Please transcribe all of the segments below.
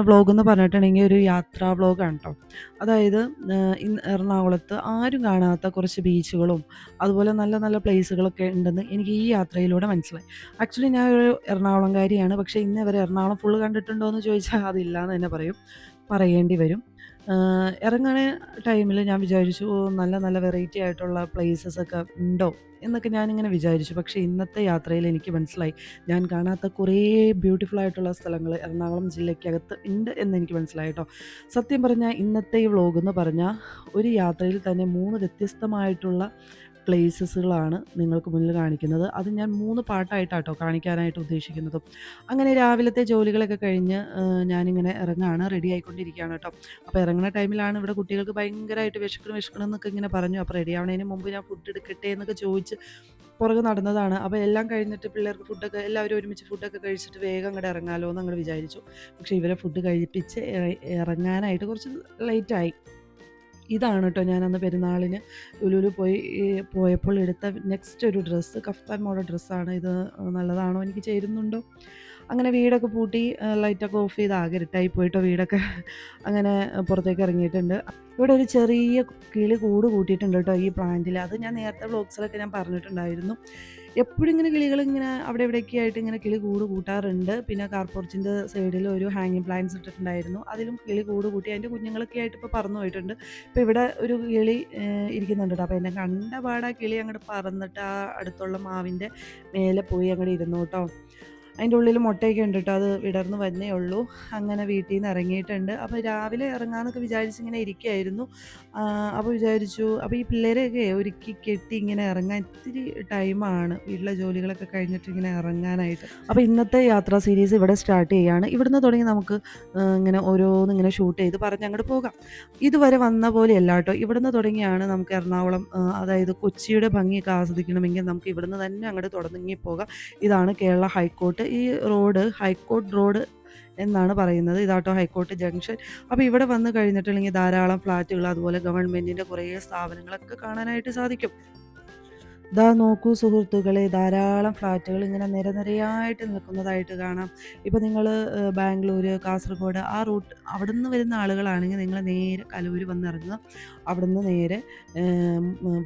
Vlog എന്ന് പറഞ്ഞിട്ടുണ്ടെങ്കിൽ ഒരു യാത്രാ വ്ളോഗാണ് കേട്ടോ അതായത് ഇന്ന് എറണാകുളത്ത് ആരും കാണാത്ത കുറച്ച് ബീച്ചുകളും അതുപോലെ നല്ല നല്ല പ്ലേസുകളൊക്കെ ഉണ്ടെന്ന് എനിക്ക് ഈ യാത്രയിലൂടെ മനസ്സിലായി. ആക്ച്വലി ഞാൻ ഒരു എറണാകുളംകാരിയാണ്. പക്ഷേ ഇന്ന് വരെ എറണാകുളം ഫുള്ള് കണ്ടിട്ടുണ്ടോ എന്ന് ചോദിച്ചാൽ അതില്ല എന്ന് തന്നെ പറയും. പറയേണ്ടി വരും. ഇറങ്ങണ ടൈമിൽ ഞാൻ വിചാരിച്ചു നല്ല നല്ല വെറൈറ്റി ആയിട്ടുള്ള പ്ലേസസ് ഒക്കെ ഉണ്ടോ? എന്നൊക്കെ ഞാനിങ്ങനെ വിചാരിച്ചു. പക്ഷേ ഇന്നത്തെ യാത്രയിൽ എനിക്ക് മനസ്സിലായി. ഞാൻ കാണാത്ത കുറേ ബ്യൂട്ടിഫുൾ ആയിട്ടുള്ള സ്ഥലങ്ങൾ എറണാകുളം ജില്ലയ്ക്കകത്ത് ഉണ്ട് എന്ന് എനിക്ക് മനസ്സിലായി കേട്ടോ സത്യം പറഞ്ഞാൽ ഇന്നത്തെ ഈ വ്ളോഗ് എന്ന് പറഞ്ഞാൽ ഒരു യാത്രയിൽ തന്നെ മൂന്ന് വ്യത്യസ്തമായിട്ടുള്ള പ്ലേസസുകളാണ് നിങ്ങൾക്ക് മുന്നിൽ കാണിക്കുന്നത്. അത് ഞാൻ മൂന്ന് പാട്ടായിട്ടാട്ടോ കാണിക്കാനായിട്ട് ഉദ്ദേശിക്കുന്നത്. അങ്ങനെ രാവിലത്തെ ജോലികളൊക്കെ കഴിഞ്ഞ് ഞാനിങ്ങനെ ഇറങ്ങാണ്. റെഡി ആയിക്കൊണ്ടിരിക്കുകയാണ് കേട്ടോ. അപ്പോൾ ഇറങ്ങുന്ന ടൈമിലാണ് ഇവിടെ കുട്ടികൾക്ക് ഭയങ്കരമായിട്ട് വിശക്കണം വിശക്കണം എന്നൊക്കെ ഇങ്ങനെ പറഞ്ഞു. അപ്പോൾ റെഡി ആവണതിന് മുമ്പ് ഞാൻ ഫുഡ് എടുക്കട്ടെ എന്നൊക്കെ ചോദിച്ച് പുറകെ നടന്നതാണ്. അപ്പോൾ എല്ലാം കഴിഞ്ഞിട്ട് പിള്ളേർക്ക് ഫുഡൊക്കെ എല്ലാവരും ഒരുമിച്ച് ഫുഡൊക്കെ കഴിച്ചിട്ട് വേഗം അങ്ങോട്ട് ഇറങ്ങാമല്ലോ എന്ന് അങ്ങോട്ട് വിചാരിച്ചു. പക്ഷേ ഇവരെ ഫുഡ് കഴിപ്പിച്ച് ഇറങ്ങാനായിട്ട് കുറച്ച് ലേറ്റായി ഇതാണ് കേട്ടോ ഞാനന്ന് പെരുന്നാളിന് ലുലുലു പോയി പോയപ്പോൾ എടുത്ത നെക്സ്റ്റ് ഒരു ഡ്രസ്സ് കഫ്താൻ മോഡൽ ഡ്രസ്സാണ് ഇത് നല്ലതാണോ എനിക്ക് ചേരുന്നുണ്ടോ? അങ്ങനെ വീടൊക്കെ പൂട്ടി ലൈറ്റൊക്കെ ഓഫ് ചെയ്ത് ആകെ ഇരുട്ടായി പോയിട്ടോ വീടൊക്കെ. അങ്ങനെ പുറത്തേക്ക് ഇറങ്ങിയിട്ടുണ്ട്. ഇവിടെ ഒരു ചെറിയ കിളി കൂട് കൂട്ടിയിട്ടുണ്ട് കേട്ടോ ഈ പ്ലാന്റിൽ അത് ഞാൻ നേരത്തെ വ്ളോഗ്സിലൊക്കെ ഞാൻ പറഞ്ഞിട്ടുണ്ടായിരുന്നു. എപ്പോഴും ഇങ്ങനെ കിളികൾ ഇങ്ങനെ അവിടെ ഇവിടെയൊക്കെ ആയിട്ട് ഇങ്ങനെ കിളി കൂട് കൂട്ടാറുണ്ട്. പിന്നെ കാർപോർച്ചിന്റെ സൈഡിൽ ഒരു ഹാങ്ങിങ് പ്ലാന്റ്സ് ഇട്ടിട്ടുണ്ടായിരുന്നു. അതിലും കിളി കൂട് കൂട്ടി അതിന്റെ കുഞ്ഞുങ്ങളൊക്കെ ആയിട്ട് ഇപ്പോൾ പറന്നു പോയിട്ടുണ്ട്. ഇപ്പോൾ ഇവിടെ ഒരു കിളി ഇരിക്കുന്നുണ്ട് അപ്പോൾ എന്നെ കണ്ട പാടാ കിളി അങ്ങോട്ട് പറന്നിട്ട് ആ അടുത്തുള്ള മാവിന്റെ മേലെ പോയി അങ്ങോട്ട് ഇരുന്നു കേട്ടോ. അതിന്റെ ഉള്ളിൽ മുട്ടയൊക്കെ ഉണ്ട് കേട്ടോ അത് വിടർന്ന് വന്നേ ഉള്ളൂ. അങ്ങനെ വീട്ടിൽ നിന്ന് ഇറങ്ങിയിട്ടുണ്ട്. അപ്പോൾ രാവിലെ ഇറങ്ങാമെന്നൊക്കെ വിചാരിച്ച് ഇങ്ങനെ ഇരിക്കുകയായിരുന്നു അപ്പോൾ വിചാരിച്ചു അപ്പോൾ ഈ പിള്ളേരെയൊക്കെ ഒരുക്കി കെട്ടി ഇങ്ങനെ ഇറങ്ങാൻ ഇത്തിരി ടൈമാണ് വീട്ടിലെ ജോലികളൊക്കെ കഴിഞ്ഞിട്ട് ഇങ്ങനെ ഇറങ്ങാനായിട്ട്. അപ്പോൾ ഇന്നത്തെ യാത്രാ സീരീസ് ഇവിടെ സ്റ്റാർട്ട് ചെയ്യുകയാണ് ഇവിടുന്ന് തുടങ്ങി നമുക്ക് ഇങ്ങനെ ഓരോന്ന് ഇങ്ങനെ ഷൂട്ട് ചെയ്ത് പറഞ്ഞ് അങ്ങോട്ട് പോകാം. ഇതുവരെ വന്ന പോലെയല്ല കേട്ടോ. ഇവിടുന്ന് തുടങ്ങിയാണ് നമുക്ക് എറണാകുളം അതായത് കൊച്ചിയുടെ ഭംഗിയൊക്കെ ആസ്വദിക്കണമെങ്കിൽ നമുക്ക് ഇവിടുന്ന് തന്നെ അങ്ങോട്ട് തുടങ്ങി പോകാം ഇതാണ് കേരള ഹൈക്കോർട്ട് ഈ റോഡ് ഹൈക്കോർട്ട് റോഡ് എന്നാണ് പറയുന്നത്. ഇതാട്ടോ ഹൈക്കോർട്ട് ജംഗ്ഷൻ. അപ്പോൾ ഇവിടെ വന്ന് കഴിഞ്ഞിട്ടുണ്ടെങ്കിൽ ധാരാളം ഫ്ലാറ്റുകൾ അതുപോലെ ഗവൺമെന്റിന്റെ കുറേ സ്ഥാപനങ്ങളൊക്കെ കാണാനായിട്ട് സാധിക്കും. ഇതാ നോക്കൂ സുഹൃത്തുക്കളെ ധാരാളം ഫ്ലാറ്റുകൾ ഇങ്ങനെ നിരനിരയായിട്ട് നിൽക്കുന്നതായിട്ട് കാണാം. ഇപ്പോൾ നിങ്ങൾ ബാംഗ്ലൂർ കാസർഗോഡ് ആ റൂട്ട് അവിടെ നിന്ന് വരുന്ന ആളുകളാണെങ്കിൽ നിങ്ങൾ നേരെ കലൂർ വന്നിറങ്ങുക. അവിടെ നിന്ന് നേരെ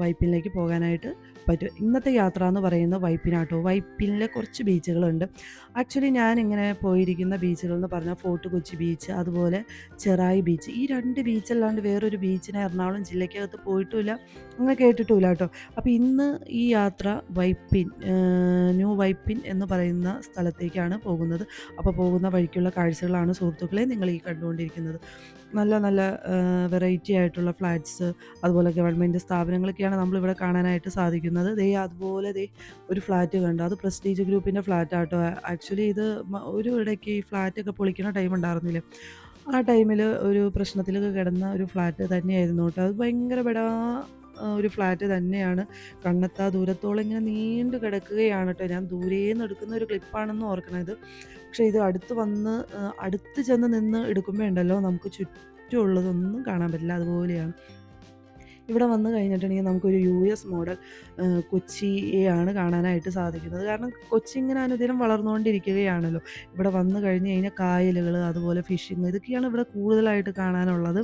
വൈപ്പിനിലേക്ക് പോകാനായിട്ട് പറ്റും. ഇന്നത്തെ യാത്ര എന്ന് പറയുന്നത് വൈപ്പിനാട്ടോ. വൈപ്പിനിലെ കുറച്ച് ബീച്ചുകളുണ്ട്. ആക്ച്വലി ഞാൻ ഇങ്ങനെ പോയിരിക്കുന്ന ബീച്ചുകൾ എന്ന് പറഞ്ഞാൽ ഫോർട്ട് കൊച്ചി ബീച്ച് അതുപോലെ ചെറായി ബീച്ച്. ഈ രണ്ട് ബീച്ചല്ലാണ്ട് വേറൊരു ബീച്ചിന് എറണാകുളം ജില്ലയ്ക്കകത്ത് പോയിട്ടുമില്ല. അങ്ങനെ കേട്ടിട്ടുമില്ല കേട്ടോ. അപ്പോൾ ഇന്ന് ഈ യാത്ര വൈപ്പിൻ ന്യൂ വൈപ്പിൻ എന്ന് പറയുന്ന സ്ഥലത്തേക്കാണ് പോകുന്നത്. അപ്പോൾ പോകുന്ന വഴിക്കുള്ള കാഴ്ചകളാണ് സുഹൃത്തുക്കളെ നിങ്ങൾ ഈ കണ്ടുകൊണ്ടിരിക്കുന്നത്. നല്ല നല്ല വെറൈറ്റി ആയിട്ടുള്ള ഫ്ലാറ്റ്സ് അതുപോലെ ഗവൺമെന്റ് സ്ഥാപനങ്ങളൊക്കെയാണ് നമ്മളിവിടെ കാണാനായിട്ട് സാധിക്കുന്നത്. ദേ അതുപോലെ ദേ ഒരു ഫ്ലാറ്റ് കണ്ടു. അത് പ്രസ്റ്റീജ് ഗ്രൂപ്പിന്റെ ഫ്ലാറ്റ് ആട്ടോ. ആക്ച്വലി ഇത് ഒരു ഇടയ്ക്ക് ഈ ഫ്ലാറ്റൊക്കെ പൊളിക്കുന്ന ടൈം ഉണ്ടായിരുന്നില്ലേ. ആ ടൈമിൽ ഒരു പ്രശ്നത്തിലൊക്കെ കിടന്ന ഒരു ഫ്ലാറ്റ് തന്നെയായിരുന്നു കേട്ടോ. അത് ഭയങ്കര ബെടാ ഒരു ഫ്ലാറ്റ് തന്നെയാണ്. കണ്ണത്താ ദൂരത്തോളം ഇങ്ങനെ നീണ്ടു കിടക്കുകയാണ് കേട്ടോ ഞാൻ ദൂരേന്ന് എടുക്കുന്ന ഒരു ക്ലിപ്പാണെന്ന് ഓർക്കണത് പക്ഷേ ഇത് അടുത്ത് വന്ന് അടുത്ത് ചെന്ന് നിന്ന് എടുക്കുമ്പോൾ ഉണ്ടല്ലോ നമുക്ക് ചുറ്റുമുള്ളതൊന്നും കാണാൻ പറ്റില്ല. അതുപോലെയാണ്. ഇവിടെ വന്ന് കഴിഞ്ഞിട്ടുണ്ടെങ്കിൽ നമുക്കൊരു യു എസ് മോഡൽ കൊച്ചിയെയാണ് കാണാനായിട്ട് സാധിക്കുന്നത്. കാരണം കൊച്ചി ഇങ്ങനെ അനുദിനം വളർന്നുകൊണ്ടിരിക്കുകയാണല്ലോ. ഇവിടെ വന്ന് കഴിഞ്ഞ് കഴിഞ്ഞാൽ കായലുകൾ അതുപോലെ ഫിഷിങ് ഇതൊക്കെയാണ് ഇവിടെ കൂടുതലായിട്ട് കാണാനുള്ളത്.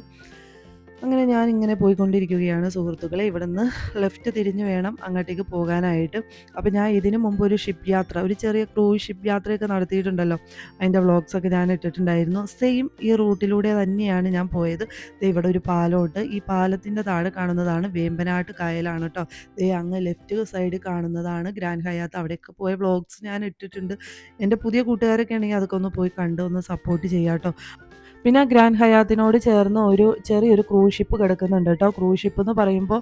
അങ്ങനെ ഞാൻ ഇങ്ങനെ പോയിക്കൊണ്ടിരിക്കുകയാണ് സുഹൃത്തുക്കളെ. ഇവിടുന്ന് ലെഫ്റ്റ് തിരിഞ്ഞ് വേണം അങ്ങോട്ടേക്ക് പോകാനായിട്ട്. അപ്പോൾ ഞാൻ ഇതിനു മുമ്പ് ഒരു ഷിപ്പ് യാത്ര ഒരു ചെറിയ ക്രൂയിസ് ഷിപ്പ് യാത്രയൊക്കെ നടത്തിയിട്ടുണ്ടല്ലോ. അതിന്റെ വ്ളോഗ്സൊക്കെ ഞാൻ ഇട്ടിട്ടുണ്ടായിരുന്നു. സെയിം ഈ റൂട്ടിലൂടെ തന്നെയാണ് ഞാൻ പോയത്. ഇവിടെ ഒരു പാലമുണ്ട് ഈ പാലത്തിന്റെ താഴെ കാണുന്നതാണ് വേമ്പനാട്ട് കായലാണ് കേട്ടോ. ദേ അങ്ങ് ലെഫ്റ്റ് സൈഡ് കാണുന്നതാണ് ഗ്രാൻഡ് ഹയാത്ത്. അവിടെയൊക്കെ പോയ വ്ളോഗ്സ് ഞാൻ ഇട്ടിട്ടുണ്ട്. എന്റെ പുതിയ കൂട്ടുകാരൊക്കെ ആണെങ്കിൽ അതൊക്കെ ഒന്ന് പോയി കണ്ട് ഒന്ന് സപ്പോർട്ട് ചെയ്യാം കേട്ടോ. പിന്നെ ഗ്രാൻഡ് ഹയാത്തിനോട് ചേർന്ന് ഒരു ചെറിയൊരു ക്രൂസ് ഷിപ്പ് കിടക്കുന്നുണ്ട് കേട്ടോ. ക്രൂസ് ഷിപ്പ് എന്ന് പറയുമ്പോൾ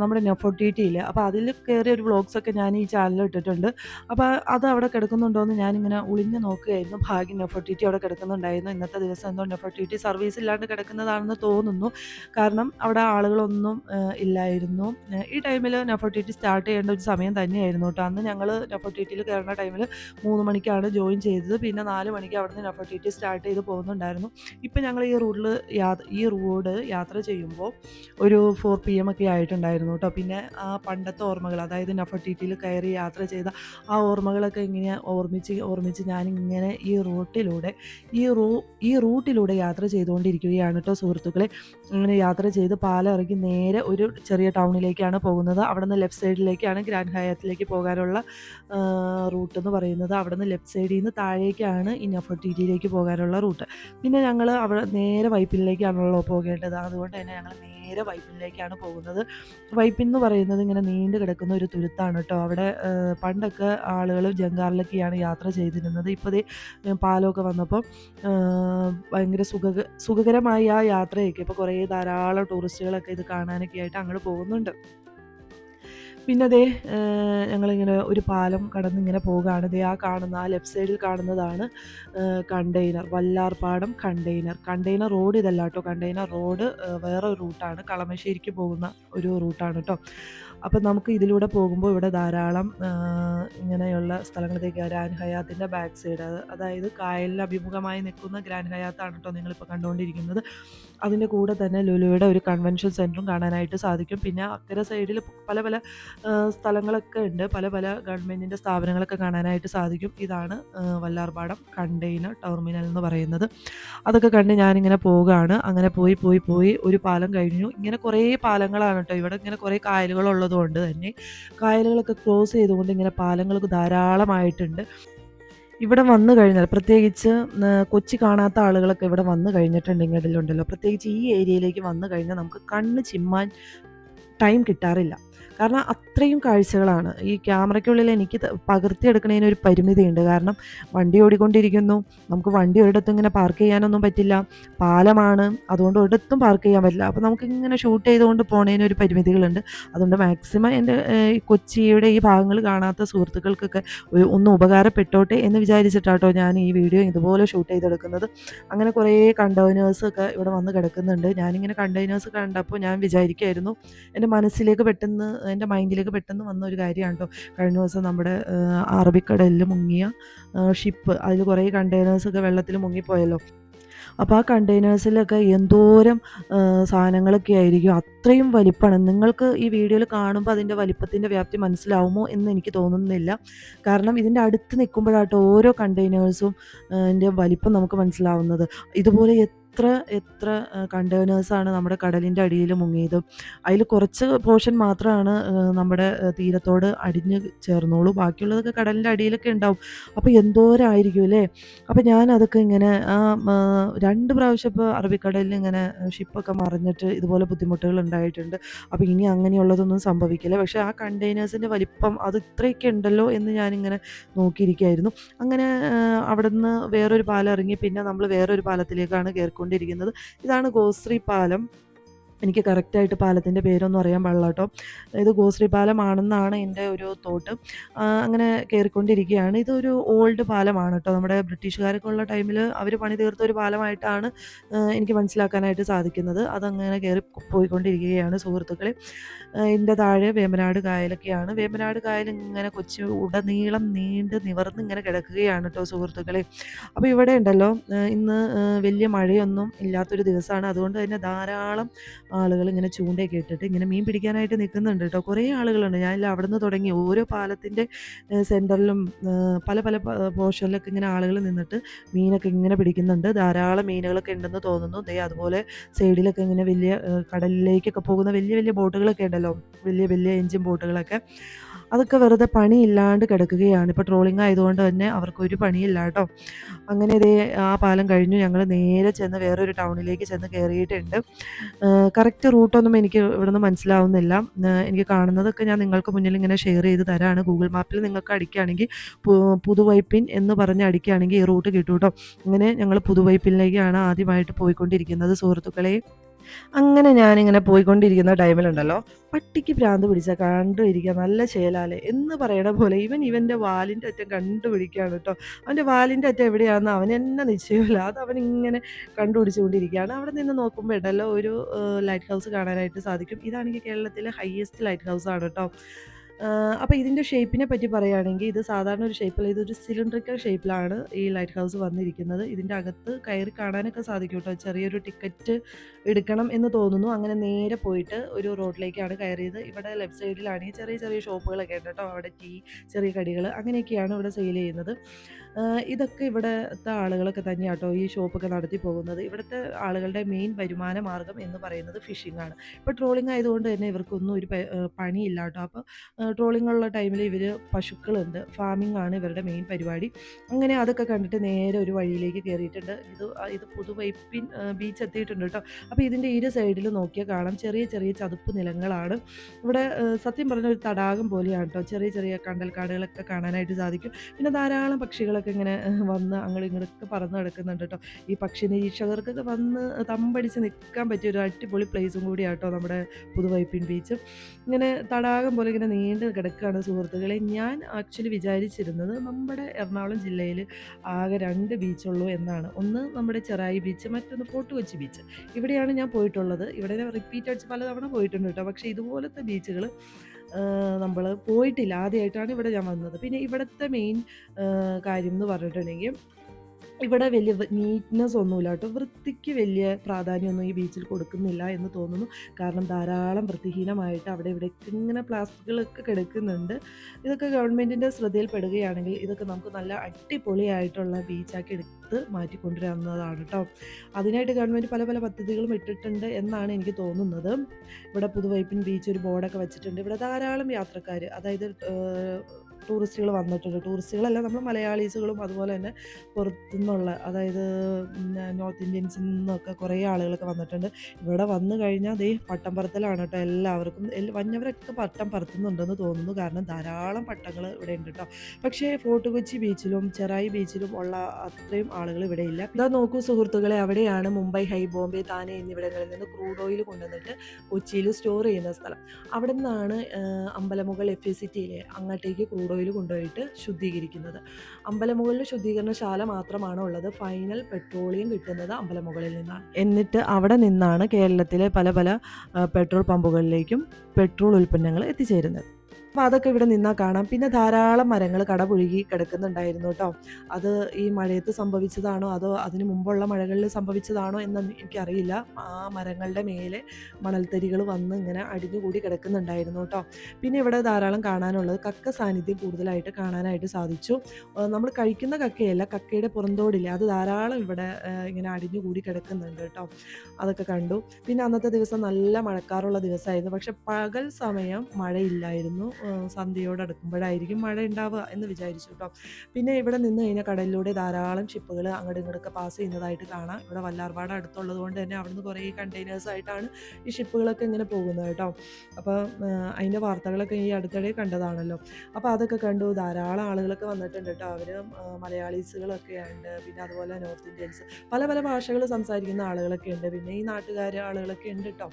നമ്മുടെ നെഫോട്ടിറ്റി ഇല്ല? അപ്പോൾ അതിൽ കയറിയ ഒരു വ്ളോഗ്സൊക്കെ ഞാൻ ഈ ചാനലിൽ ഇട്ടിട്ടുണ്ട്. അപ്പോൾ അത് അവിടെ കിടക്കുന്നുണ്ടോ എന്ന് ഞാനിങ്ങനെ ഒളിഞ്ഞ് നോക്കുകയായിരുന്നു. ഭാഗ്യം നെഫോട്ടിറ്റി അവിടെ കിടക്കുന്നുണ്ടായിരുന്നു. ഇന്നത്തെ ദിവസം എന്തോ നെഫോട്ടിറ്റി സർവീസ് ഇല്ലാണ്ട് കിടക്കുന്നതാണെന്ന് തോന്നുന്നു. കാരണം അവിടെ ആളുകളൊന്നും ഇല്ലായിരുന്നു. ഈ ടൈമിൽ നെഫോട്ടിറ്റി സ്റ്റാർട്ട് ചെയ്യേണ്ട ഒരു സമയം തന്നെയായിരുന്നു കേട്ടോ. അന്ന് ഞങ്ങൾ നെഫോട്ടിറ്റിയിൽ കയറുന്ന ടൈമിൽ മൂന്ന് മണിക്കാണ് ജോയിൻ ചെയ്തത്. പിന്നെ നാല് മണിക്ക് അവിടുന്ന് നെഫോട്ടിറ്റി സ്റ്റാർട്ട് ചെയ്ത് പോകുന്നുണ്ടായിരുന്നു. ഇപ്പം ഞങ്ങൾ ഈ റൂട്ടിൽ ഈ റോഡ് യാത്ര ചെയ്യുമ്പോൾ ഒരു ഫോർ പി എം ഒക്കെ ആയിട്ടുണ്ടായിരുന്നു കേട്ടോ. പിന്നെ ആ പണ്ടത്തെ ഓർമ്മകൾ അതായത് നഫർട്ടിറ്റിയിൽ കയറി യാത്ര ചെയ്ത ആ ഓർമ്മകളൊക്കെ ഇങ്ങനെ ഓർമ്മിച്ച് ഓർമ്മിച്ച് ഞാനിങ്ങനെ ഈ റൂട്ടിലൂടെ ഈ റൂ ഈ റൂട്ടിലൂടെ യാത്ര ചെയ്തുകൊണ്ടിരിക്കുകയാണ് കേട്ടോ സുഹൃത്തുക്കളെ. ഇങ്ങനെ യാത്ര ചെയ്ത് പാലം ഇറങ്ങി നേരെ ഒരു ചെറിയ ടൗണിലേക്കാണ് പോകുന്നത്. അവിടെ നിന്ന് ലെഫ്റ്റ് സൈഡിലേക്കാണ് ഗ്രാൻഡ് ഹയാത്തിലേക്ക് പോകാനുള്ള റൂട്ട് എന്ന് പറയുന്നത്. അവിടെ നിന്ന് ലെഫ്റ്റ് സൈഡിൽ നിന്ന് താഴേക്കാണ് ഈ നഫർട്ടിറ്റിയിലേക്ക് പോകാനുള്ള റൂട്ട്. പിന്നെ ഞങ്ങൾ അവിടെ നേരെ വൈപ്പിനിലേക്കാണല്ലോ പോകേണ്ടത്. അതുകൊണ്ട് തന്നെ ഞങ്ങൾ നേരെ വൈപ്പിനിലേക്കാണ് പോകുന്നത്. വൈപ്പിൻ എന്ന് പറയുന്നത് ഇങ്ങനെ നീണ്ടു കിടക്കുന്ന ഒരു തുരുത്താണ് കേട്ടോ. അവിടെ പണ്ടൊക്കെ ആളുകൾ ജങ്കാറിലൊക്കെയാണ് യാത്ര ചെയ്തിരുന്നത്. ഇപ്പോഴേ പാലമൊക്കെ വന്നപ്പോൾ ഭയങ്കര സുഖ സുഖകരമായി ആ യാത്രയൊക്കെ ഇപ്പോൾ കുറേ ധാരാളം ടൂറിസ്റ്റുകളൊക്കെ ഇത് കാണാനൊക്കെ ആയിട്ട് അങ്ങോട്ട് പോകുന്നുണ്ട്. പിന്നെ ഏഹ് ഞങ്ങളിങ്ങനെ ഒരു പാലം കടന്ന് ഇങ്ങനെ പോകുകയാണ് ദേ ആ കാണുന്ന ആ ലെഫ്റ്റ് സൈഡിൽ കാണുന്നതാണ് container Vallarpadam container container road ഇതല്ല കേട്ടോ. കണ്ടെയ്നർ റോഡ് വേറെ റൂട്ടാണ് കളമശ്ശേരിക്ക് പോകുന്ന ഒരു റൂട്ടാണ് കേട്ടോ. അപ്പം നമുക്ക് ഇതിലൂടെ പോകുമ്പോൾ ഇവിടെ ധാരാളം ഇങ്ങനെയുള്ള സ്ഥലങ്ങളിലേക്ക് ഗ്രാൻഡ് ഹയാത്തിന്റെ ബാക്ക് സൈഡ് അതായത് കായലിൽ അഭിമുഖമായി നിൽക്കുന്ന ഗ്രാൻഡ് ഹയാത്താണ് കേട്ടോ നിങ്ങളിപ്പോൾ കണ്ടുകൊണ്ടിരിക്കുന്നത് അതിന്റെ കൂടെ തന്നെ ലുലുയുടെ ഒരു കൺവെൻഷൻ സെന്ററും കാണാനായിട്ട് സാധിക്കും. പിന്നെ അക്കരെ സൈഡിൽ പല പല സ്ഥലങ്ങളൊക്കെ ഉണ്ട്. പല പല ഗവൺമെന്റിന്റെ സ്ഥാപനങ്ങളൊക്കെ കാണാനായിട്ട് സാധിക്കും. ഇതാണ് വല്ലാർപാടം കണ്ടെയ്നർ ടെർമിനൽ എന്ന് പറയുന്നത്. അതൊക്കെ കണ്ട് ഞാനിങ്ങനെ പോവുകയാണ് അങ്ങനെ പോയി പോയി പോയി ഒരു പാലം കഴിഞ്ഞു. ഇങ്ങനെ കുറേ പാലങ്ങളാണ് കേട്ടോ ഇവിടെ. ഇങ്ങനെ കുറേ കായലുകൾ ഉള്ളതുകൊണ്ട് തന്നെ കായലുകളൊക്കെ ക്ലോസ് ചെയ്തുകൊണ്ട് ഇങ്ങനെ പാലങ്ങൾക്ക് ധാരാളമായിട്ടുണ്ട്. ഇവിടെ വന്നു കഴിഞ്ഞാൽ പ്രത്യേകിച്ച് കൊച്ചി കാണാത്ത ആളുകളൊക്കെ ഇവിടെ വന്നു കഴിഞ്ഞിട്ടുണ്ടെങ്കിൽ ഉണ്ടല്ലോ പ്രത്യേകിച്ച് ഈ ഏരിയയിലേക്ക് വന്നു കഴിഞ്ഞാൽ നമുക്ക് കണ്ണ് ചിമ്മാൻ ടൈം കിട്ടാറില്ല. കാരണം അത്രയും കാഴ്ചകളാണ്. ഈ ക്യാമറയ്ക്കുള്ളിൽ എനിക്ക് പകർത്തിയെടുക്കുന്നതിന് ഒരു പരിമിതിയുണ്ട്. കാരണം വണ്ടി ഓടിക്കൊണ്ടിരിക്കുന്നു. നമുക്ക് വണ്ടി ഒരിടത്തും ഇങ്ങനെ പാർക്ക് ചെയ്യാനൊന്നും പറ്റില്ല. പാലമാണ്. അതുകൊണ്ട് ഒരിടത്തും പാർക്ക് ചെയ്യാൻ പറ്റില്ല. അപ്പോൾ നമുക്ക് ഇങ്ങനെ ഷൂട്ട് ചെയ്തുകൊണ്ട് പോണതിന് ഒരു പരിമിതികളുണ്ട്. അതുകൊണ്ട് മാക്സിമം എന്റെ കൊച്ചിയുടെ ഈ ഭാഗങ്ങൾ കാണാത്ത സുഹൃത്തുക്കൾക്കൊക്കെ ഒന്ന് ഉപകാരപ്പെട്ടോട്ടെ എന്ന് വിചാരിച്ചിട്ടാട്ടോ ഞാൻ ഈ വീഡിയോ ഇതുപോലെ ഷൂട്ട് ചെയ്തെടുക്കുന്നത്. അങ്ങനെ കുറേ കണ്ടൈനേഴ്സൊക്കെ ഇവിടെ വന്ന് കിടക്കുന്നുണ്ട്. ഞാനിങ്ങനെ കണ്ടെയ്നേഴ്സ് കണ്ടപ്പോൾ ഞാൻ വിചാരിക്കുമായിരുന്നു എന്റെ മനസ്സിലേക്ക് പെട്ടെന്ന് എന്റെ മൈൻഡിലേക്ക് പെട്ടെന്ന് വന്ന ഒരു കാര്യമാണ് കേട്ടോ കഴിഞ്ഞ ദിവസം നമ്മുടെ അറബിക്കടലിൽ മുങ്ങിയ ഷിപ്പ് അതിൽ കുറേ കണ്ടെയ്നേഴ്സൊക്കെ വെള്ളത്തിൽ മുങ്ങിപ്പോയല്ലോ. അപ്പോൾ ആ കണ്ടെയ്നേഴ്സിലൊക്കെ എന്തോരം സാധനങ്ങളൊക്കെ ആയിരിക്കും. അത്രയും വലിപ്പമാണ്. നിങ്ങൾക്ക് ഈ വീഡിയോയിൽ കാണുമ്പോൾ അതിന്റെ വലിപ്പത്തിന്റെ വ്യാപ്തി മനസ്സിലാവുമോ എന്ന് എനിക്ക് തോന്നുന്നില്ല. കാരണം ഇതിന്റെ അടുത്ത് നിൽക്കുമ്പോഴാട്ടോ ഓരോ കണ്ടെയ്നേഴ്സും എന്റെ വലിപ്പം നമുക്ക് മനസ്സിലാവുന്നത്. ഇതുപോലെ എത്ര എത്ര കണ്ടെയ്നേഴ്സാണ് നമ്മുടെ കടലിന്റെ അടിയിൽ മുങ്ങിയത്? അതിൽ കുറച്ച് പോർഷൻ മാത്രമാണ് നമ്മുടെ തീരത്തോട് അടിഞ്ഞ് ചേർന്നോളൂ. ബാക്കിയുള്ളതൊക്കെ കടലിന്റെ അടിയിലൊക്കെ ഉണ്ടാവും. അപ്പോൾ എന്തോരായിരിക്കും അല്ലേ? അപ്പോൾ ഞാൻ അതൊക്കെ ഇങ്ങനെ ആ രണ്ട് പ്രാവശ്യം ഇപ്പോൾ അറബിക്കടലിൽ ഇങ്ങനെ ഷിപ്പൊക്കെ മറിഞ്ഞിട്ട് ഇതുപോലെ ബുദ്ധിമുട്ടുകൾ ഉണ്ടായിട്ടുണ്ട്. അപ്പോൾ ഇനി അങ്ങനെയുള്ളതൊന്നും സംഭവിക്കില്ല. പക്ഷേ ആ കണ്ടെയ്നേഴ്സിന്റെ വലിപ്പം അത് ഇത്രയൊക്കെ ഉണ്ടല്ലോ എന്ന് ഞാനിങ്ങനെ നോക്കിയിരിക്കുകയായിരുന്നു അങ്ങനെ അവിടെ നിന്ന് വേറൊരു പാലം ഇറങ്ങി. പിന്നെ നമ്മൾ വേറൊരു പാലത്തിലേക്കാണ് കയറിക്കൊണ്ടിരിക്കുന്നത് ഇതാണ് ഗോശ്രീ പാലം. എനിക്ക് കറക്റ്റായിട്ട് പാലത്തിന്റെ പേരൊന്നും അറിയാൻ പാടില്ല കേട്ടോ. ഇത് ഗോശ്രീ പാലമാണെന്നാണ് എന്റെ ഒരു തോട്ട് അങ്ങനെ കയറിക്കൊണ്ടിരിക്കുകയാണ് ഇതൊരു ഓൾഡ് പാലമാണ് കേട്ടോ. നമ്മുടെ ബ്രിട്ടീഷുകാരൊക്കെ ഉള്ള ടൈമിൽ അവർ പണി തീർത്ത ഒരു പാലമായിട്ടാണ് എനിക്ക് മനസ്സിലാക്കാനായിട്ട് സാധിക്കുന്നത്. അതങ്ങനെ കയറി പോയിക്കൊണ്ടിരിക്കുകയാണ് സുഹൃത്തുക്കളെ. എന്റെ താഴെ വേമ്പനാട് കായലൊക്കെയാണ്. വേമ്പനാട് കായൽ ഇങ്ങനെ കൊച്ചി ഉടനീളം നീണ്ട് നിവർന്ന് ഇങ്ങനെ കിടക്കുകയാണ് കേട്ടോ സുഹൃത്തുക്കളെ. അപ്പോൾ ഇവിടെ ഉണ്ടല്ലോ ഇന്ന് വലിയ മഴയൊന്നും ഇല്ലാത്തൊരു ദിവസമാണ്. അതുകൊണ്ട് തന്നെ ധാരാളം ആളുകൾ ഇങ്ങനെ ചൂണ്ടയൊക്കെ ഇട്ടിട്ട് ഇങ്ങനെ മീൻ പിടിക്കാനായിട്ട് നിൽക്കുന്നുണ്ട് കേട്ടോ. കുറേ ആളുകളുണ്ട്. ഞാൻ അവിടെ നിന്ന് തുടങ്ങി. ഓരോ പാലത്തിന്റെ സെന്ററിലും പല പല പോർഷനിലൊക്കെ ഇങ്ങനെ ആളുകൾ നിന്നിട്ട് മീനൊക്കെ ഇങ്ങനെ പിടിക്കുന്നുണ്ട്. ധാരാളം മീനുകളൊക്കെ ഉണ്ടെന്ന് തോന്നുന്നു. ദേ അതുപോലെ സൈഡിലൊക്കെ ഇങ്ങനെ വലിയ കടലിലേക്കൊക്കെ പോകുന്ന വലിയ വലിയ ബോട്ടുകളൊക്കെ ഉണ്ടല്ലോ. വലിയ വലിയ എഞ്ചിൻ ബോട്ടുകളൊക്കെ. അതൊക്കെ വെറുതെ പണിയില്ലാണ്ട് കിടക്കുകയാണ്. ഇപ്പോൾ ട്രോളിംഗ് ആയതുകൊണ്ട് തന്നെ അവർക്കൊരു പണിയില്ല കേട്ടോ. അങ്ങനെ ഇതേ ആ പാലം കഴിഞ്ഞു. ഞങ്ങൾ നേരെ ചെന്ന് വേറൊരു ടൗണിലേക്ക് ചെന്ന് കയറിയിട്ടുണ്ട്. കറക്റ്റ് റൂട്ടൊന്നും എനിക്ക് ഇവിടുന്ന് മനസ്സിലാവുന്നില്ല. എനിക്ക് കാണുന്നതൊക്കെ ഞാൻ നിങ്ങൾക്ക് മുന്നിൽ ഇങ്ങനെ ഷെയർ ചെയ്ത് തരാണ്. ഗൂഗിൾ മാപ്പിൽ നിങ്ങൾക്ക് അടിക്കുകയാണെങ്കിൽ പുതുവൈപ്പിൻ എന്ന് പറഞ്ഞ് അടിക്കുകയാണെങ്കിൽ ഈ റൂട്ട് കിട്ടും കേട്ടോ. അങ്ങനെ ഞങ്ങൾ പുതുവൈപ്പിനിലേക്കാണ് ആദ്യമായിട്ട് പോയിക്കൊണ്ടിരിക്കുന്നത് സുഹൃത്തുക്കളെ. അങ്ങനെ ഞാനിങ്ങനെ പോയിക്കൊണ്ടിരിക്കുന്ന ടൈമിലുണ്ടല്ലോ. പട്ടിക്ക് ഭ്രാന്ത് പിടിച്ച കണ്ടുപിടിക്കുക നല്ല ചേലാലെ. എന്ന് പറയണ പോലെ ഇവൻ ഇവന്റെ വാലിന്റെ അറ്റം കണ്ടുപിടിക്കുകയാണ് കേട്ടോ അവന്റെ വാലിന്റെ അറ്റം എവിടെയാണെന്ന് അവൻ എന്നെ നിശ്ചയമില്ല. അത് അവൻ ഇങ്ങനെ കണ്ടുപിടിച്ചുകൊണ്ടിരിക്കുകയാണ്. അവിടെ നിന്ന് നോക്കുമ്പോൾ ഉണ്ടല്ലോ ഒരു ലൈറ്റ് ഹൗസ് കാണാനായിട്ട് സാധിക്കും. ഇതാണെങ്കിൽ കേരളത്തിലെ ഹയസ്റ്റ് ലൈറ്റ് ഹൗസ് ആണ് കേട്ടോ അപ്പോൾ ഇതിന്റെ ഷേപ്പിനെ പറ്റി പറയുകയാണെങ്കിൽ ഇത് സാധാരണ ഒരു ഷേപ്പിൽ ഇതൊരു സിലിണ്ടറിക്കൽ ഷേപ്പിലാണ് ഈ ലൈറ്റ് ഹൗസ് വന്നിരിക്കുന്നത്. ഇതിന്റെ അകത്ത് കയറി കാണാനൊക്കെ സാധിക്കും കേട്ടോ. ചെറിയൊരു ടിക്കറ്റ് എടുക്കണം എന്ന് തോന്നുന്നു. അങ്ങനെ നേരെ പോയിട്ട് ഒരു റോഡിലേക്കാണ് കയറിയത്. ഇവിടെ ലെഫ്റ്റ് സൈഡിലാണെങ്കിൽ ചെറിയ ചെറിയ ഷോപ്പുകളൊക്കെ ഉണ്ട് കേട്ടോ. അവിടെ ടീ ചെറിയ കടികൾ അങ്ങനെയൊക്കെയാണ് ഇവിടെ സെയിൽ ചെയ്യുന്നത്. ഇതൊക്കെ ഇവിടുത്തെ ആളുകളൊക്കെ തന്നെയാണ് കേട്ടോ ഈ ഷോപ്പൊക്കെ നടത്തി പോകുന്നത്. ഇവിടുത്തെ ആളുകളുടെ മെയിൻ വരുമാന മാർഗം എന്ന് പറയുന്നത് ഫിഷിംഗ് ആണ്. ഇപ്പോൾ ട്രോളിംഗ് ആയതുകൊണ്ട് തന്നെ ഇവർക്കൊന്നും ഒരു പണിയില്ല കേട്ടോ. അപ്പോൾ ട്രോളിംഗ് ഉള്ള ടൈമിൽ ഇവർ പശുക്കളുണ്ട്. ഫാമിംഗ് ആണ് ഇവരുടെ മെയിൻ പരിപാടി. അങ്ങനെ അതൊക്കെ കണ്ടിട്ട് നേരെ ഒരു വഴിയിലേക്ക് കയറിയിട്ടുണ്ട് ഇത് ഇത് പുതുവൈപ്പിൻ ബീച്ച് എത്തിയിട്ടുണ്ട് കേട്ടോ അപ്പോൾ ഇതിന്റെ ഇരു സൈഡിൽ നോക്കിയാൽ കാണാം. ചെറിയ ചെറിയ ചതുപ്പ് നിലങ്ങളാണ്. ഇവിടെ സത്യം പറഞ്ഞ ഒരു തടാകം പോലെയാണ് കേട്ടോ ചെറിയ ചെറിയ കണ്ടൽക്കാടുകളൊക്കെ കാണാനായിട്ട് സാധിക്കും. പിന്നെ ധാരാളം പക്ഷികളൊക്കെ ഇങ്ങനെ വന്ന് അങ്ങോട്ടും ഇങ്ങോട്ടൊക്കെ പറന്ന് കിടക്കുന്നുണ്ട് കേട്ടോ ഈ പക്ഷി നിരീക്ഷകർക്കൊക്കെ വന്ന് തമ്പടിച്ച് നിൽക്കാൻ പറ്റിയ ഒരു അടിപൊളി പ്ലേസും കൂടിയാട്ടോ നമ്മുടെ പുതുവൈപ്പിൻ ബീച്ച് ഇങ്ങനെ തടാകം പോലെ ഇങ്ങനെ നീണ്ട് കിടക്കുകയാണ് സുഹൃത്തുക്കളെ. ഞാൻ ആക്ച്വലി വിചാരിച്ചിരുന്നത് നമ്മുടെ എറണാകുളം ജില്ലയിൽ ആകെ രണ്ട് ബീച്ചുള്ളൂ എന്നാണ്. ഒന്ന് നമ്മുടെ ചെറായി ബീച്ച് മറ്റൊന്ന് ഫോർട്ട് കൊച്ചി ബീച്ച് ഇവിടെയാണ് ഞാൻ പോയിട്ടുള്ളത്. ഇവിടെ റിപ്പീറ്റ് അടിച്ച് പലതവണ പോയിട്ടുണ്ട് കേട്ടോ. പക്ഷേ ഇതുപോലത്തെ ബീച്ചുകൾ നമ്മൾ പോയിട്ടില്ല. ആദ്യമായിട്ടാണ് ഇവിടെ ഞാൻ വന്നത്. പിന്നെ ഇവിടുത്തെ മെയിൻ കാര്യം എന്ന് പറഞ്ഞിട്ടുണ്ടെങ്കിൽ ഇവിടെ വലിയ നീറ്റ്നെസ് ഒന്നുമില്ല കേട്ടോ. വൃത്തിക്ക് വലിയ പ്രാധാന്യമൊന്നും ഈ ബീച്ചിൽ കൊടുക്കുന്നില്ല എന്ന് തോന്നുന്നു. കാരണം ധാരാളം വൃത്തിഹീനമായിട്ട് അവിടെ ഇവിടെ ഇങ്ങനെ പ്ലാസ്റ്റിക്കുകളൊക്കെ കിടക്കുന്നുണ്ട്. ഇതൊക്കെ ഗവൺമെന്റിന്റെ ശ്രദ്ധയിൽപ്പെടുകയാണെങ്കിൽ ഇതൊക്കെ നമുക്ക് നല്ല അടിപൊളിയായിട്ടുള്ള ബീച്ചാക്കി എടുത്ത് മാറ്റിക്കൊണ്ടുവരാവുന്നതാണ് കേട്ടോ. അതിനായിട്ട് ഗവൺമെന്റ് പല പല പദ്ധതികളും ഇട്ടിട്ടുണ്ട് എന്നാണ് എനിക്ക് തോന്നുന്നത്. ഇവിടെ പുതുവൈപ്പിൻ ബീച്ച് ഒരു ബോർഡൊക്കെ വെച്ചിട്ടുണ്ട്. ഇവിടെ ധാരാളം യാത്രക്കാർ അതായത് ടൂറിസ്റ്റുകൾ വന്നിട്ടുണ്ട്. ടൂറിസ്റ്റുകളല്ല നമ്മൾ മലയാളീസുകളും അതുപോലെ തന്നെ പുറത്തുനിന്നുള്ള അതായത് നോർത്ത് ഇന്ത്യൻസിൽ നിന്നൊക്കെ കുറേ ആളുകളൊക്കെ വന്നിട്ടുണ്ട്. ഇവിടെ വന്നു കഴിഞ്ഞാൽ അതേ പട്ടം പറത്തലാണ് കേട്ടോ എല്ലാവർക്കും. വന്നവരൊക്കെ പട്ടം പറത്തുന്നുണ്ടെന്ന് തോന്നുന്നു. കാരണം ധാരാളം പട്ടങ്ങൾ ഇവിടെ ഉണ്ട് കേട്ടോ. പക്ഷേ ഫോർട്ട് കൊച്ചി ബീച്ചിലും ചെറായി ബീച്ചിലും ഉള്ള അത്രയും ആളുകൾ ഇവിടെ ഇല്ല. ഇതാ നോക്കൂ സുഹൃത്തുക്കളെ അവിടെയാണ് മുംബൈ ഹൈ ബോംബെ താനെ എന്നിവിടങ്ങളിൽ നിന്ന് ക്രൂഡ് ഓയിൽ കൊണ്ടുവന്നിട്ട് കൊച്ചിയിൽ സ്റ്റോർ ചെയ്യുന്ന സ്ഥലം. അവിടെ നിന്നാണ് അമ്പലമുകൾ എഫ് എ സിറ്റിയിലെ അങ്ങോട്ടേക്ക് ക്രൂഡ് ഓയിൽ കൊണ്ടുപോയിട്ട് ശുദ്ധീകരിക്കുന്നത്. അമ്പലമുകളിൽ ശുദ്ധീകരണശാല മാത്രമാണ് ഉള്ളത് ഫൈനൽ പെട്രോളിയം കിട്ടുന്നത് അമ്പലമുകളിൽ നിന്നാണ്. എന്നിട്ട് അവിടെ നിന്നാണ് കേരളത്തിലെ പല പല പെട്രോൾ പമ്പുകളിലേക്കും പെട്രോൾ ഉൽപ്പന്നങ്ങൾ എത്തിച്ചേരുന്നത്. അപ്പോൾ അതൊക്കെ ഇവിടെ നിന്നാൽ കാണാം. പിന്നെ ധാരാളം മരങ്ങൾ കടപുഴുകി കിടക്കുന്നുണ്ടായിരുന്നു കേട്ടോ. അത് ഈ മഴയത്ത് സംഭവിച്ചതാണോ? അതോ അതിന് മുമ്പുള്ള മഴകളിൽ സംഭവിച്ചതാണോ എന്നൊന്നും എനിക്കറിയില്ല. ആ മരങ്ങളുടെ മേലെ മണൽത്തരികൾ വന്ന് ഇങ്ങനെ അടിഞ്ഞുകൂടി കിടക്കുന്നുണ്ടായിരുന്നു കേട്ടോ. പിന്നെ ഇവിടെ ധാരാളം കാണാനുള്ളത് കക്ക സാന്നിധ്യം കൂടുതലായിട്ട് കാണാനായിട്ട് സാധിച്ചു. നമ്മൾ കഴിക്കുന്ന കക്കയല്ല കക്കയുടെ പുറന്തോടില്ല? അത് ധാരാളം ഇവിടെ ഇങ്ങനെ അടിഞ്ഞുകൂടി കിടക്കുന്നുണ്ട് കേട്ടോ. അതൊക്കെ കണ്ടു. പിന്നെ അന്നത്തെ ദിവസം നല്ല മഴക്കാറുള്ള ദിവസമായിരുന്നു. പക്ഷെ പകൽ സമയം മഴയില്ലായിരുന്നു. സന്ധ്യയോടടുക്കുമ്പോഴായിരിക്കും മഴ ഉണ്ടാവുക എന്ന് വിചാരിച്ചു കേട്ടോ പിന്നെ ഇവിടെ നിന്ന് കഴിഞ്ഞാൽ കടലിലൂടെ ധാരാളം ഷിപ്പുകൾ അങ്ങോട്ടും ഇങ്ങോട്ടൊക്കെ പാസ് ചെയ്യുന്നതായിട്ട് കാണാം. ഇവിടെ വല്ലാർപാട് അടുത്തുള്ളത് കൊണ്ട് തന്നെ അവിടുന്ന് കുറേ കണ്ടെയ്നേഴ്സ് ആയിട്ടാണ് ഈ ഷിപ്പുകളൊക്കെ ഇങ്ങനെ പോകുന്നത് കേട്ടോ അപ്പോൾ അതിന്റെ വാർത്തകളൊക്കെ ഈ അടുത്തിടെ കണ്ടതാണല്ലോ. അപ്പോൾ അതൊക്കെ കണ്ടു ധാരാളം ആളുകളൊക്കെ വന്നിട്ടുണ്ട് കേട്ടോ അവർ മലയാളീസുകളൊക്കെ ഉണ്ട്. പിന്നെ അതുപോലെ നോർത്ത് ഇന്ത്യൻസ് പല പല ഭാഷകൾ സംസാരിക്കുന്ന ആളുകളൊക്കെ ഉണ്ട്. പിന്നെ ഈ നാട്ടുകാർ ആളുകളൊക്കെ ഉണ്ട് കേട്ടോ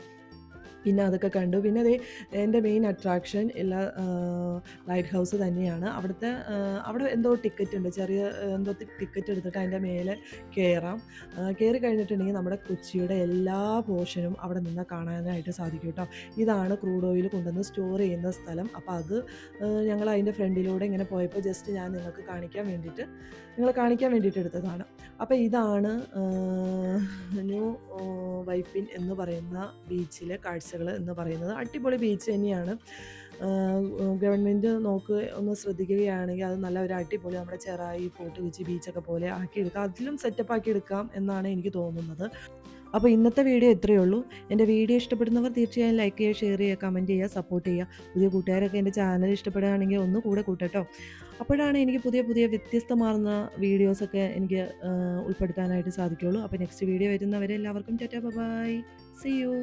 പിന്നെ അതൊക്കെ കണ്ടു. പിന്നെ അതേ എന്റെ മെയിൻ അട്രാക്ഷൻ എല്ലാ ലൈറ്റ് ഹൗസ് തന്നെയാണ്. അവിടുത്തെ അവിടെ എന്തോ ടിക്കറ്റ് ഉണ്ട്. ചെറിയ എന്തോ ടിക്കറ്റ് എടുത്തിട്ട് അതിന്റെ മേലെ കയറാം കയറി കഴിഞ്ഞിട്ടുണ്ടെങ്കിൽ നമ്മുടെ കൊച്ചിയുടെ എല്ലാ പോർഷനും അവിടെ നിന്ന് കാണാനായിട്ട് സാധിക്കും കേട്ടോ. ഇതാണ് ക്രൂഡ് ഓയിൽ കൊണ്ടുവന്ന് സ്റ്റോർ ചെയ്യുന്ന സ്ഥലം. അപ്പോൾ അത് ഞങ്ങൾ അതിന്റെ ഫ്രണ്ടിലൂടെ ഇങ്ങനെ പോയപ്പോൾ ജസ്റ്റ് ഞാൻ നിങ്ങൾക്ക് കാണിക്കാൻ വേണ്ടിയിട്ട് നിങ്ങളെ കാണിക്കാൻ വേണ്ടിയിട്ട് എടുത്തതാണ്. അപ്പോൾ ഇതാണ് ന്യൂ വൈപ്പിൻ എന്ന് പറയുന്ന ബീച്ചിലെ കാഴ്ചകൾ എന്ന് പറയുന്നത് അടിപൊളി ബീച്ച് തന്നെയാണ്. ഗവൺമെന്റ് നോക്ക് ഒന്ന് ശ്രദ്ധിക്കുകയാണെങ്കിൽ അത് നല്ല ഒരു അടിപൊളി നമ്മുടെ ചെറായി ഫോർട്ട് കൊച്ചി ബീച്ചൊക്കെ പോലെ ആക്കിയെടുക്കാം. അതിലും സെറ്റപ്പ് ആക്കി എടുക്കാം എന്നാണ് എനിക്ക് തോന്നുന്നത്. അപ്പോൾ ഇന്നത്തെ വീഡിയോ ഇത്രയേ ഉള്ളൂ. എന്റെ വീഡിയോ ഇഷ്ടപ്പെടുന്നവർ തീർച്ചയായും ലൈക്ക് ചെയ്യുക ഷെയർ ചെയ്യുക കമന്റ് ചെയ്യുക സപ്പോർട്ട് ചെയ്യുക. പുതിയ കൂട്ടുകാരൊക്കെ എന്റെ ചാനൽ ഇഷ്ടപ്പെടുകയാണെങ്കിൽ ഒന്ന് കൂടെ കൂട്ടട്ടോ. അപ്പോഴാണ് എനിക്ക് പുതിയ പുതിയ വ്യത്യസ്തമാർന്ന വീഡിയോസൊക്കെ എനിക്ക് ഉൾപ്പെടുത്താനായിട്ട് സാധിക്കുകയുള്ളൂ. അപ്പോൾ നെക്സ്റ്റ് വീഡിയോ വരുന്നവരെ എല്ലാവർക്കും ടാറ്റാ ബൈ സി യു